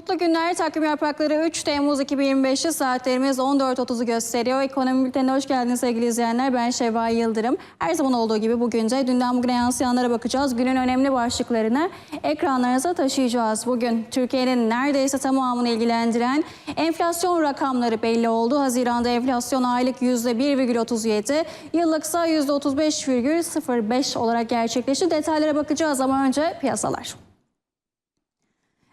Mutlu günler. Takvim yaprakları 3 Temmuz 2025'i saatlerimiz 14.30'u gösteriyor. Ekonomi bültenine hoş geldiniz sevgili izleyenler. Ben Şevval Yıldırım. Her zaman olduğu gibi bugün de dünden bugüne yansıyanlara bakacağız. Günün önemli başlıklarını ekranlarınıza taşıyacağız. Bugün Türkiye'nin neredeyse tamamını ilgilendiren enflasyon rakamları belli oldu. Haziranda enflasyon aylık %1,37, yıllıksa %35,05 olarak gerçekleşti. Detaylara bakacağız ama önce piyasalar.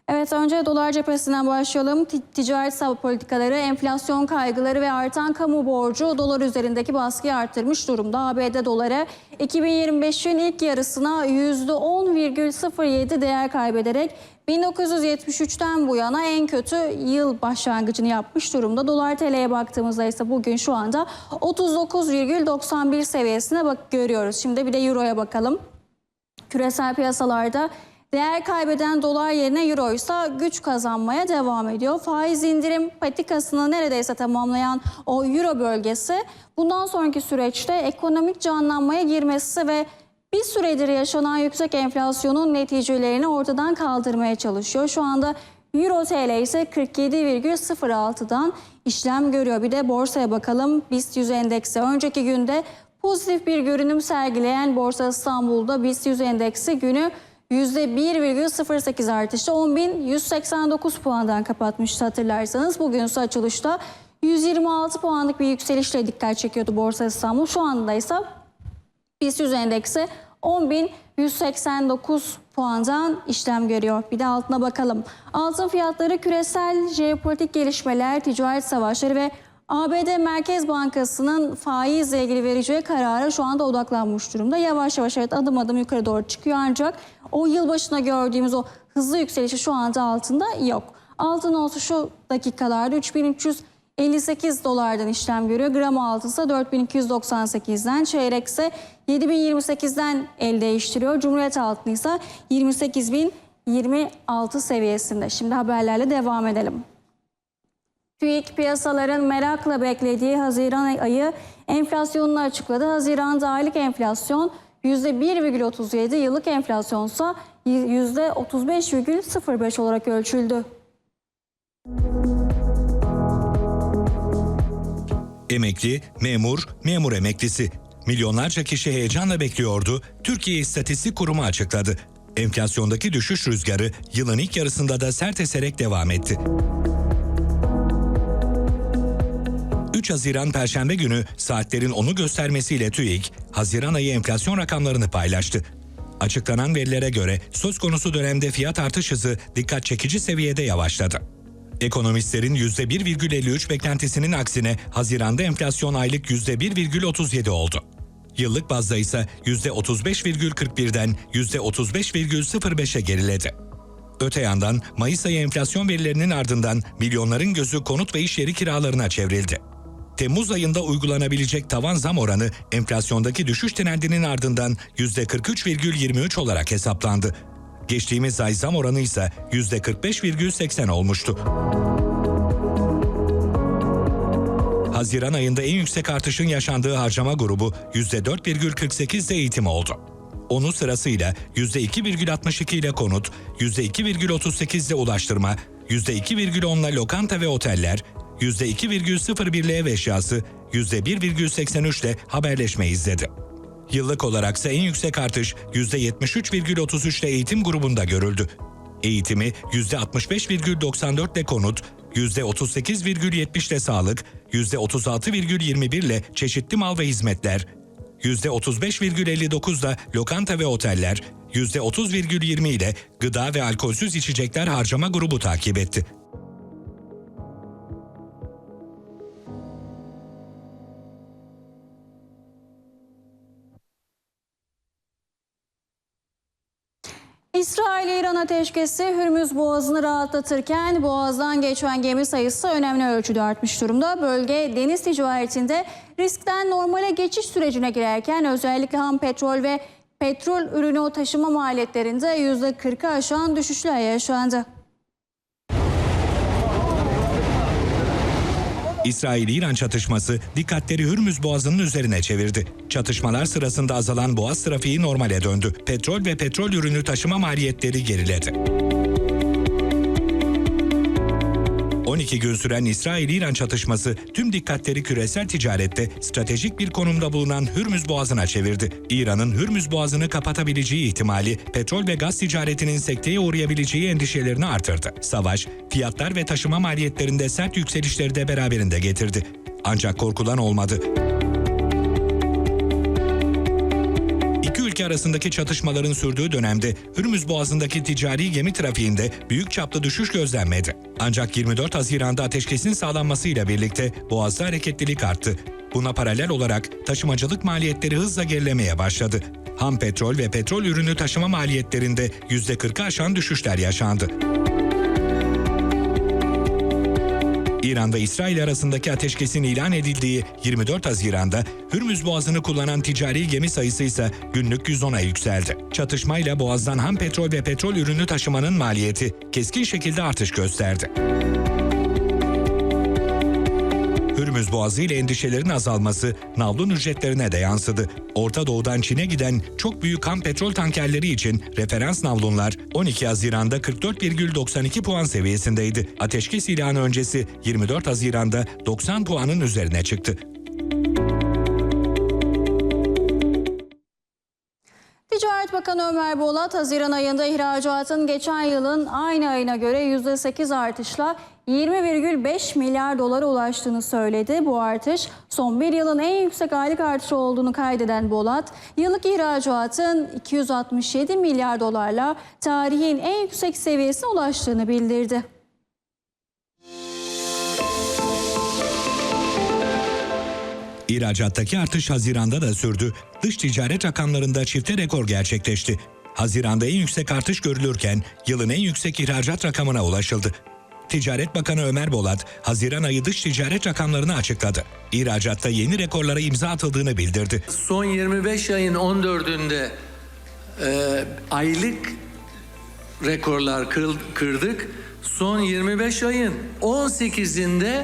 Evet önce dolar cephesinden başlayalım. Ti- Ticaret hesabı politikaları, enflasyon kaygıları ve artan kamu borcu dolar üzerindeki baskıyı arttırmış durumda. ABD doları 2025'in ilk yarısına %10,07 değer kaybederek 1973'ten bu yana en kötü yıl başlangıcını yapmış durumda. Dolar TL'ye baktığımızda ise bugün şu anda 39,91 seviyesine bak görüyoruz. Şimdi bir de Euro'ya bakalım. Küresel piyasalarda değer kaybeden dolar yerine euro ise güç kazanmaya devam ediyor. Faiz indirim patikasını neredeyse tamamlayan o euro bölgesi bundan sonraki süreçte ekonomik canlanmaya girmesi ve bir süredir yaşanan yüksek enflasyonun neticelerini ortadan kaldırmaya çalışıyor. Şu anda Euro TL ise 47,06'dan işlem görüyor. Bir de borsaya bakalım. BIST 100 endeksi önceki günde pozitif bir görünüm sergileyen Borsa İstanbul'da BIST 100 endeksi günü %1,08 artışla 10.189 puandan kapatmıştı hatırlarsanız. Bugün ise açılışta 126 puanlık bir yükselişle dikkat çekiyordu Borsa İstanbul. Şu anda ise BIST 100 endeksi 10.189 puandan işlem görüyor. Bir de altına bakalım. Altın fiyatları küresel jeopolitik gelişmeler, ticaret savaşları ve ABD Merkez Bankası'nın faizle ilgili vereceği karara şu anda odaklanmış durumda. Yavaş yavaş evet adım adım yukarı doğru çıkıyor ancak o yılbaşına gördüğümüz o hızlı yükselişi şu anda altında yok. Altın olsa şu dakikalarda 3300 58 dolardan işlem görüyor. Gram altın ise 4298'den, çeyrek ise 7028'den el değiştiriyor. Cumhuriyet altını ise 28026 seviyesinde. Şimdi haberlerle devam edelim. TÜİK piyasaların merakla beklediği Haziran ayı enflasyonunu açıkladı. Haziran'da aylık enflasyon %1,37, yıllık enflasyonsa %35,05 olarak ölçüldü. Emekli, memur, memur emeklisi. Milyonlarca kişi heyecanla bekliyordu. Türkiye İstatistik Kurumu açıkladı. Enflasyondaki düşüş rüzgarı yılın ilk yarısında da sert eserek devam etti. 3 Haziran Perşembe günü saatlerin onu göstermesiyle TÜİK, Haziran ayı enflasyon rakamlarını paylaştı. Açıklanan verilere göre söz konusu dönemde fiyat artış hızı dikkat çekici seviyede yavaşladı. Ekonomistlerin %1,53 beklentisinin aksine Haziran'da enflasyon aylık %1,37 oldu. Yıllık bazda ise %35,41'den %35,05'e geriledi. Öte yandan Mayıs ayı enflasyon verilerinin ardından milyonların gözü konut ve iş yeri kiralarına çevrildi. Temmuz ayında uygulanabilecek tavan zam oranı enflasyondaki düşüş trendinin ardından %43,23 olarak hesaplandı. Geçtiğimiz ay zam oranı ise %45,80 olmuştu. Haziran ayında en yüksek artışın yaşandığı harcama grubu %4,48'de eğitim oldu. Onu sırasıyla %2,62 ile konut, %2,38 ile ulaştırma, %2,10 ile lokanta ve oteller, %2,01 ile ev eşyası, %1,83 ile haberleşme izledi. Yıllık olaraksa en yüksek artış %73,33 ile eğitim grubunda görüldü. Eğitimi %65,94 ile konut, %38,70 ile sağlık, %36,21 ile çeşitli mal ve hizmetler, %35,59 ile lokanta ve oteller, %30,20 ile gıda ve alkolsüz içecekler harcama grubu takip etti. İsrail-İran ateşkesi Hürmüz Boğazı'nı rahatlatırken boğazdan geçen gemi sayısı önemli ölçüde artmış durumda. Bölge deniz ticaretinde riskten normale geçiş sürecine girerken özellikle ham petrol ve petrol ürünü taşıma maliyetlerinde %40'ı aşan düşüşler yaşandı. İsrail-İran çatışması dikkatleri Hürmüz Boğazı'nın üzerine çevirdi. Çatışmalar sırasında azalan boğaz trafiği normale döndü. Petrol ve petrol ürünü taşıma maliyetleri geriledi. 12 gün süren İsrail-İran çatışması tüm dikkatleri küresel ticarette stratejik bir konumda bulunan Hürmüz Boğazı'na çevirdi. İran'ın Hürmüz Boğazı'nı kapatabileceği ihtimali petrol ve gaz ticaretinin sekteye uğrayabileceği endişelerini artırdı. Savaş, fiyatlar ve taşıma maliyetlerinde sert yükselişleri de beraberinde getirdi. Ancak korkulan olmadı. Ülke arasındaki çatışmaların sürdüğü dönemde Hürmüz Boğazı'ndaki ticari gemi trafiğinde büyük çaplı düşüş gözlenmedi. Ancak 24 Haziran'da ateşkesin sağlanmasıyla birlikte Boğaz'da hareketlilik arttı. Buna paralel olarak taşımacılık maliyetleri hızla gerilemeye başladı. Ham petrol ve petrol ürünü taşıma maliyetlerinde %40'ı aşan düşüşler yaşandı. İran'da İsrail arasındaki ateşkesin ilan edildiği 24 Haziran'da Hürmüz Boğazı'nı kullanan ticari gemi sayısı ise günlük 110'a yükseldi. Çatışmayla Boğaz'dan ham petrol ve petrol ürünü taşımanın maliyeti keskin şekilde artış gösterdi. Hürmüz Boğazı ile endişelerin azalması navlun ücretlerine de yansıdı. Orta Doğu'dan Çin'e giden çok büyük ham petrol tankerleri için referans navlunlar 12 Haziran'da 44,92 puan seviyesindeydi. Ateşkes ilanı öncesi 24 Haziran'da 90 puanın üzerine çıktı. Bakanı Ömer Bolat, Haziran ayında ihracatın geçen yılın aynı ayına göre %8 artışla 20,5 milyar dolara ulaştığını söyledi. Bu artış son bir yılın en yüksek aylık artışı olduğunu kaydeden Bolat, yıllık ihracatın 267 milyar dolarla tarihin en yüksek seviyesine ulaştığını bildirdi. İhracattaki artış Haziran'da da sürdü. Dış ticaret rakamlarında çifte rekor gerçekleşti. Haziran'da en yüksek artış görülürken yılın en yüksek ihracat rakamına ulaşıldı. Ticaret Bakanı Ömer Bolat, Haziran ayı dış ticaret rakamlarını açıkladı. İhracatta yeni rekorlara imza atıldığını bildirdi. Son 25 ayın 14'ünde e, aylık rekorlar kır- kırdık. Son 25 ayın 18'inde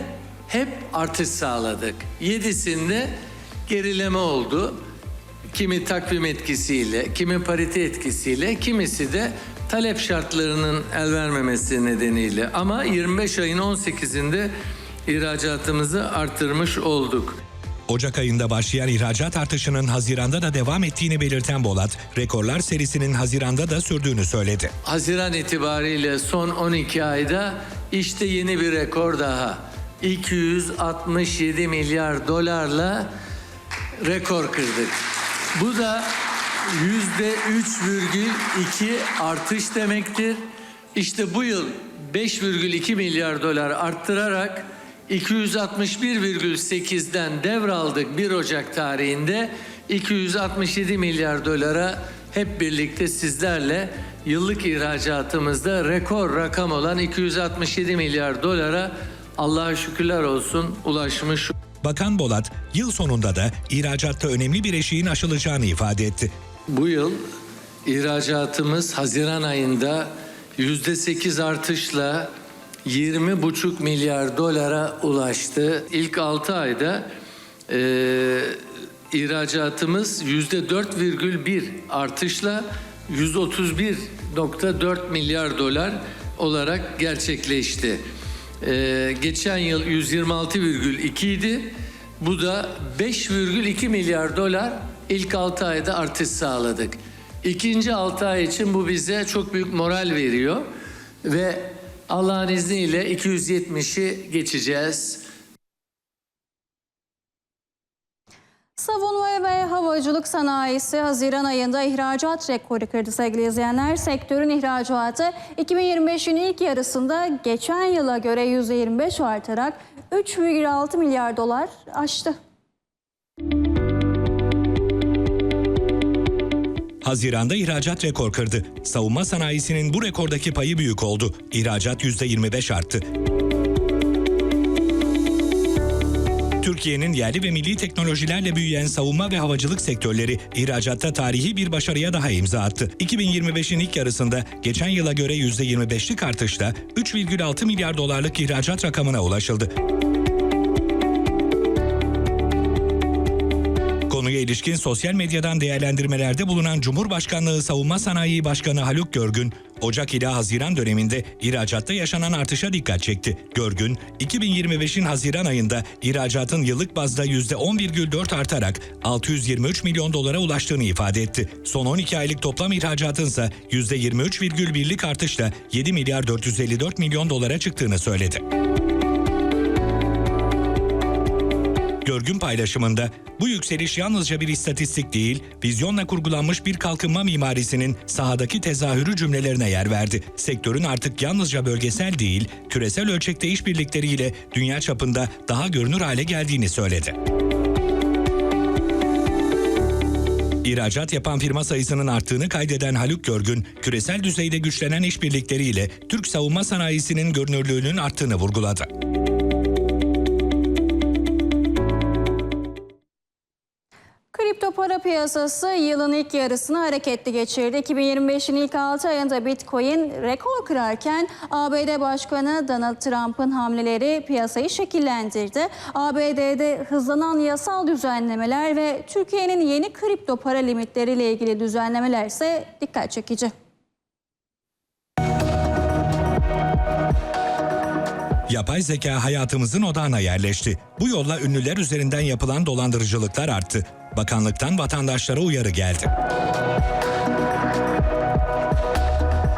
hep artış sağladık. 7'sinde gerileme oldu. Kimi takvim etkisiyle, kimi parite etkisiyle, kimisi de talep şartlarının el vermemesi nedeniyle. Ama 25 ayın 18'inde ihracatımızı arttırmış olduk. Ocak ayında başlayan ihracat artışının Haziran'da da devam ettiğini belirten Bolat, rekorlar serisinin Haziran'da da sürdüğünü söyledi. Haziran itibariyle son 12 ayda işte yeni bir rekor daha. 267 milyar dolarla rekor kırdık. Bu da yüzde 3,2 artış demektir. İşte bu yıl 5,2 milyar dolar arttırarak 261,8'den devraldık 1 Ocak tarihinde 267 milyar dolara hep birlikte sizlerle yıllık ihracatımızda rekor rakam olan 267 milyar dolara Allah'a şükürler olsun ulaşmış Bakan Bolat, yıl sonunda da ihracatta önemli bir eşiğin aşılacağını ifade etti. Bu yıl ihracatımız Haziran ayında yüzde sekiz artışla 20,5 milyar dolara ulaştı. İlk 6 ayda e, ihracatımız yüzde 4,1 artışla 131,4 milyar dolar olarak gerçekleşti. E, geçen yıl 126,2 idi. Bu da 5,2 milyar dolar ilk 6 ayda artış sağladık. İkinci 6 ay için bu bize çok büyük moral veriyor ve Allah'ın izniyle 270'i geçeceğiz. Savunma ve havacılık sanayisi Haziran ayında ihracat rekoru kırdı sevgili izleyenler. Sektörün ihracatı 2025'in ilk yarısında geçen yıla göre %25 artarak 3,6 milyar dolar aştı. Haziran'da ihracat rekor kırdı. Savunma sanayisinin bu rekordaki payı büyük oldu. İhracat %25 arttı. Türkiye'nin yerli ve milli teknolojilerle büyüyen savunma ve havacılık sektörleri ihracatta tarihi bir başarıya daha imza attı. 2025'in ilk yarısında geçen yıla göre %25'lik artışla 3,6 milyar dolarlık ihracat rakamına ulaşıldı. İlişkin sosyal medyadan değerlendirmelerde bulunan Cumhurbaşkanlığı Savunma Sanayi Başkanı Haluk Görgün, Ocak ile Haziran döneminde ihracatta yaşanan artışa dikkat çekti. Görgün, 2025'in Haziran ayında ihracatın yıllık bazda %10,4 artarak 623 milyon dolara ulaştığını ifade etti. Son 12 aylık toplam ihracatın ise %23,1'lik artışla 7 milyar 454 milyon dolara çıktığını söyledi. Görgün paylaşımında bu yükseliş yalnızca bir istatistik değil, vizyonla kurgulanmış bir kalkınma mimarisinin sahadaki tezahürü cümlelerine yer verdi. Sektörün artık yalnızca bölgesel değil, küresel ölçekte işbirlikleriyle dünya çapında daha görünür hale geldiğini söyledi. İhracat yapan firma sayısının arttığını kaydeden Haluk Görgün, küresel düzeyde güçlenen işbirlikleriyle Türk savunma sanayisinin görünürlüğünün arttığını vurguladı. Para piyasası yılın ilk yarısını hareketli geçirdi. 2025'in ilk 6 ayında Bitcoin rekor kırarken ABD Başkanı Donald Trump'ın hamleleri piyasayı şekillendirdi. ABD'de hızlanan yasal düzenlemeler ve Türkiye'nin yeni kripto para limitleriyle ilgili düzenlemeler ise dikkat çekici. Yapay zeka hayatımızın odağına yerleşti. Bu yolla ünlüler üzerinden yapılan dolandırıcılıklar arttı. Bakanlıktan vatandaşlara uyarı geldi.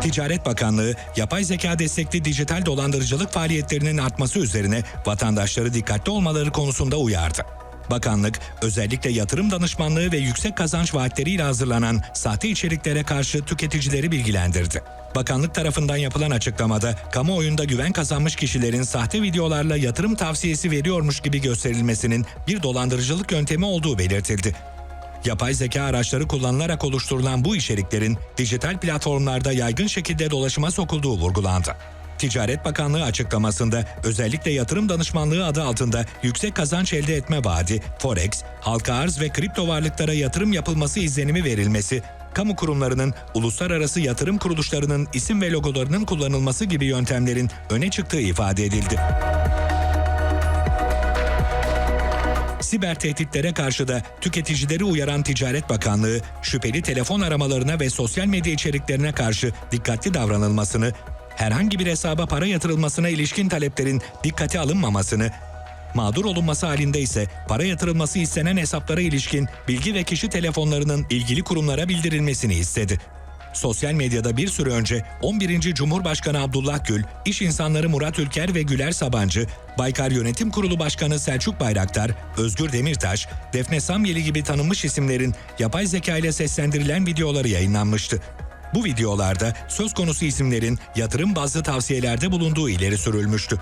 Ticaret Bakanlığı, yapay zeka destekli dijital dolandırıcılık faaliyetlerinin artması üzerine vatandaşları dikkatli olmaları konusunda uyardı. Bakanlık, özellikle yatırım danışmanlığı ve yüksek kazanç vaatleriyle hazırlanan sahte içeriklere karşı tüketicileri bilgilendirdi. Bakanlık tarafından yapılan açıklamada, kamuoyunda güven kazanmış kişilerin sahte videolarla yatırım tavsiyesi veriyormuş gibi gösterilmesinin bir dolandırıcılık yöntemi olduğu belirtildi. Yapay zeka araçları kullanılarak oluşturulan bu içeriklerin dijital platformlarda yaygın şekilde dolaşıma sokulduğu vurgulandı. Ticaret Bakanlığı açıklamasında özellikle yatırım danışmanlığı adı altında yüksek kazanç elde etme vaadi, forex, halka arz ve kripto varlıklara yatırım yapılması izlenimi verilmesi, kamu kurumlarının, uluslararası yatırım kuruluşlarının isim ve logolarının kullanılması gibi yöntemlerin öne çıktığı ifade edildi. Siber tehditlere karşı da tüketicileri uyaran Ticaret Bakanlığı, şüpheli telefon aramalarına ve sosyal medya içeriklerine karşı dikkatli davranılmasını, herhangi bir hesaba para yatırılmasına ilişkin taleplerin dikkate alınmamasını, mağdur olunması halinde ise para yatırılması istenen hesaplara ilişkin bilgi ve kişi telefonlarının ilgili kurumlara bildirilmesini istedi. Sosyal medyada bir süre önce 11. Cumhurbaşkanı Abdullah Gül, iş insanları Murat Ülker ve Güler Sabancı, Baykar Yönetim Kurulu Başkanı Selçuk Bayraktar, Özgür Demirtaş, Defne Samyeli gibi tanınmış isimlerin yapay zeka ile seslendirilen videoları yayınlanmıştı. Bu videolarda söz konusu isimlerin yatırım bazlı tavsiyelerde bulunduğu ileri sürülmüştü.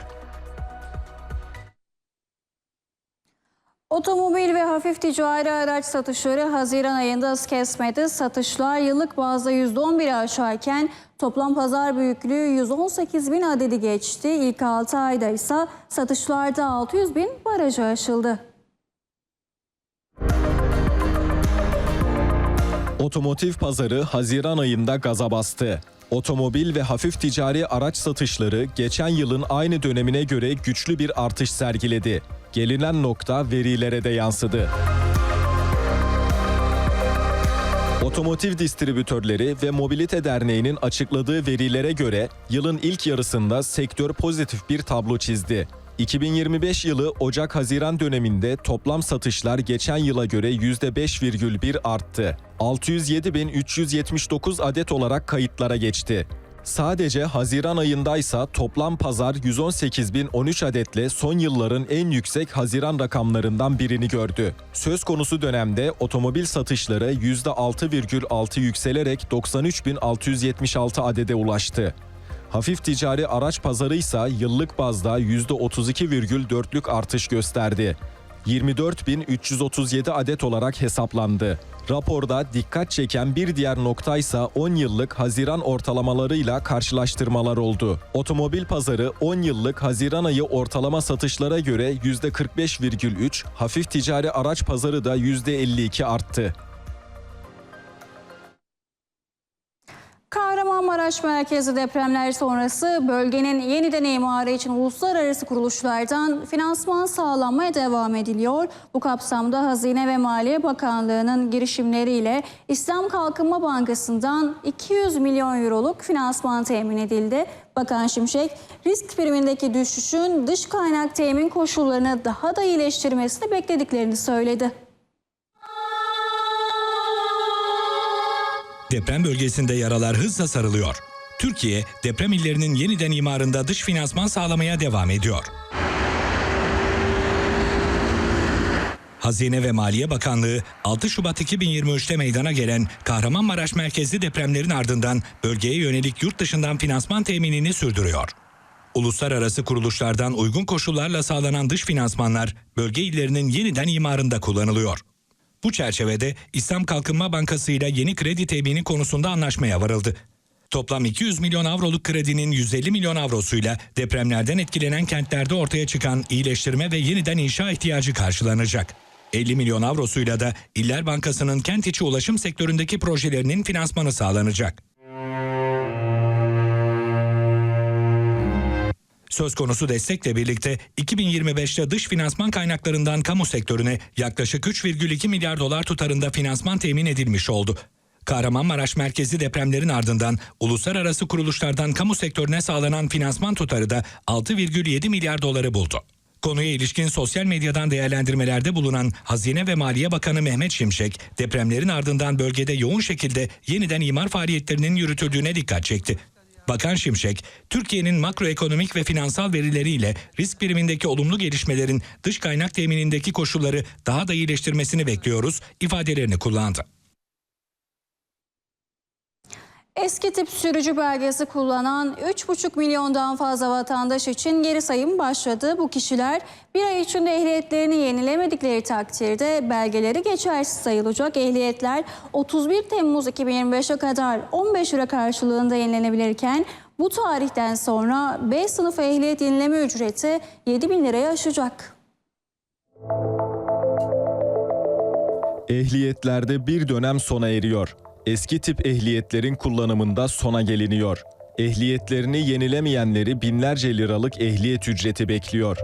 Otomobil ve hafif ticari araç satışları Haziran ayında hız kesmedi. Satışlar yıllık bazda %11 aşarken toplam pazar büyüklüğü 118 bin adedi geçti. İlk 6 ayda ise satışlarda 600 bin barajı aşıldı. Otomotiv pazarı Haziran ayında gaza bastı. Otomobil ve hafif ticari araç satışları geçen yılın aynı dönemine göre güçlü bir artış sergiledi. Gelinen nokta verilere de yansıdı. Otomotiv distribütörleri ve Mobilite Derneği'nin açıkladığı verilere göre yılın ilk yarısında sektör pozitif bir tablo çizdi. 2025 yılı Ocak-Haziran döneminde toplam satışlar geçen yıla göre %5,1 arttı. 607.379 adet olarak kayıtlara geçti. Sadece Haziran ayındaysa toplam pazar 118.013 adetle son yılların en yüksek Haziran rakamlarından birini gördü. Söz konusu dönemde otomobil satışları %6,6 yükselerek 93.676 adede ulaştı. Hafif ticari araç pazarı ise yıllık bazda %32,4'lük artış gösterdi. 24.337 adet olarak hesaplandı. Raporda dikkat çeken bir diğer nokta ise 10 yıllık Haziran ortalamalarıyla karşılaştırmalar oldu. Otomobil pazarı 10 yıllık Haziran ayı ortalama satışlara göre %45,3, hafif ticari araç pazarı da %52 arttı. Kahramanmaraş merkezi depremler sonrası bölgenin yeniden imarı için uluslararası kuruluşlardan finansman sağlanmaya devam ediliyor. Bu kapsamda Hazine ve Maliye Bakanlığı'nın girişimleriyle İslam Kalkınma Bankası'ndan 200 milyon euroluk finansman temin edildi. Bakan Şimşek, risk primindeki düşüşün dış kaynak temin koşullarını daha da iyileştirmesini beklediklerini söyledi. Deprem bölgesinde yaralar hızla sarılıyor. Türkiye, deprem illerinin yeniden imarında dış finansman sağlamaya devam ediyor. Hazine ve Maliye Bakanlığı 6 Şubat 2023'te meydana gelen Kahramanmaraş merkezli depremlerin ardından bölgeye yönelik yurt dışından finansman teminini sürdürüyor. Uluslararası kuruluşlardan uygun koşullarla sağlanan dış finansmanlar bölge illerinin yeniden imarında kullanılıyor. Bu çerçevede İslam Kalkınma Bankası ile yeni kredi temini konusunda anlaşmaya varıldı. Toplam 200 milyon avroluk kredinin 150 milyon avrosuyla depremlerden etkilenen kentlerde ortaya çıkan iyileştirme ve yeniden inşa ihtiyacı karşılanacak. 50 milyon avrosuyla da İller Bankası'nın kent içi ulaşım sektöründeki projelerinin finansmanı sağlanacak. Söz konusu destekle birlikte 2025'te dış finansman kaynaklarından kamu sektörüne yaklaşık 3,2 milyar dolar tutarında finansman temin edilmiş oldu. Kahramanmaraş merkezli depremlerin ardından uluslararası kuruluşlardan kamu sektörüne sağlanan finansman tutarı da 6,7 milyar doları buldu. Konuya ilişkin sosyal medyadan değerlendirmelerde bulunan Hazine ve Maliye Bakanı Mehmet Şimşek, depremlerin ardından bölgede yoğun şekilde yeniden imar faaliyetlerinin yürütüldüğüne dikkat çekti. Bakan Şimşek, Türkiye'nin makroekonomik ve finansal verileriyle risk primindeki olumlu gelişmelerin dış kaynak teminindeki koşulları daha da iyileştirmesini bekliyoruz ifadelerini kullandı. Eski tip sürücü belgesi kullanan 3,5 milyondan fazla vatandaş için geri sayım başladı. Bu kişiler bir ay içinde ehliyetlerini yenilemedikleri takdirde belgeleri geçersiz sayılacak. Ehliyetler 31 Temmuz 2025'e kadar 15 lira karşılığında yenilenebilirken bu tarihten sonra B sınıfı ehliyet yenileme ücreti 7 bin liraya aşacak. Ehliyetlerde bir dönem sona eriyor. Eski tip ehliyetlerin kullanımında sona geliniyor. Ehliyetlerini yenilemeyenleri binlerce liralık ehliyet ücreti bekliyor.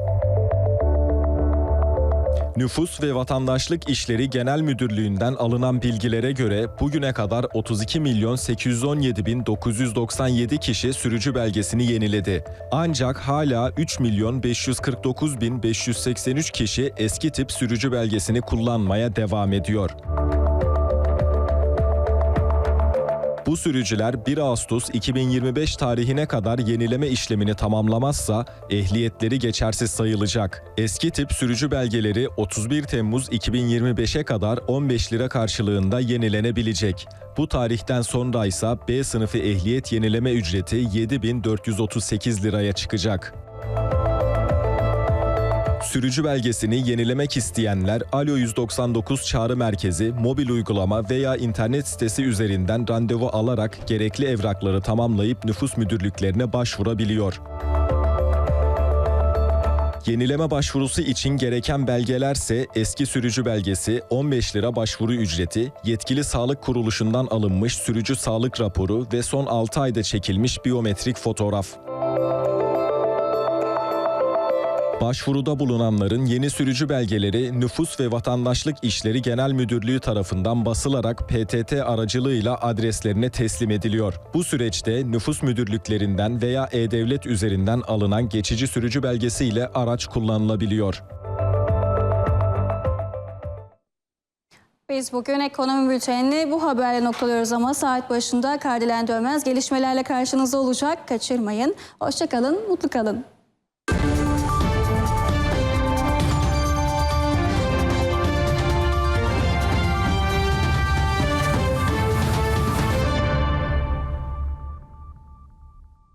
Nüfus ve Vatandaşlık İşleri Genel Müdürlüğü'nden alınan bilgilere göre bugüne kadar 32 milyon 817 bin 997 kişi sürücü belgesini yeniledi. Ancak hala 3 milyon 549 bin 583 kişi eski tip sürücü belgesini kullanmaya devam ediyor. Bu sürücüler 1 Ağustos 2025 tarihine kadar yenileme işlemini tamamlamazsa ehliyetleri geçersiz sayılacak. Eski tip sürücü belgeleri 31 Temmuz 2025'e kadar 15 lira karşılığında yenilenebilecek. Bu tarihten sonra ise B sınıfı ehliyet yenileme ücreti 7438 liraya çıkacak. Sürücü belgesini yenilemek isteyenler Alo 199 çağrı merkezi, mobil uygulama veya internet sitesi üzerinden randevu alarak gerekli evrakları tamamlayıp nüfus müdürlüklerine başvurabiliyor. Yenileme başvurusu için gereken belgelerse eski sürücü belgesi, 15 lira başvuru ücreti, yetkili sağlık kuruluşundan alınmış sürücü sağlık raporu ve son 6 ayda çekilmiş biyometrik fotoğraf. Başvuruda bulunanların yeni sürücü belgeleri Nüfus ve Vatandaşlık İşleri Genel Müdürlüğü tarafından basılarak PTT aracılığıyla adreslerine teslim ediliyor. Bu süreçte nüfus müdürlüklerinden veya E-Devlet üzerinden alınan geçici sürücü belgesiyle araç kullanılabiliyor. Biz bugün ekonomi bültenini bu haberle noktalıyoruz ama saat başında Kardelen Dönmez gelişmelerle karşınızda olacak. Kaçırmayın. Hoşçakalın, mutlu kalın.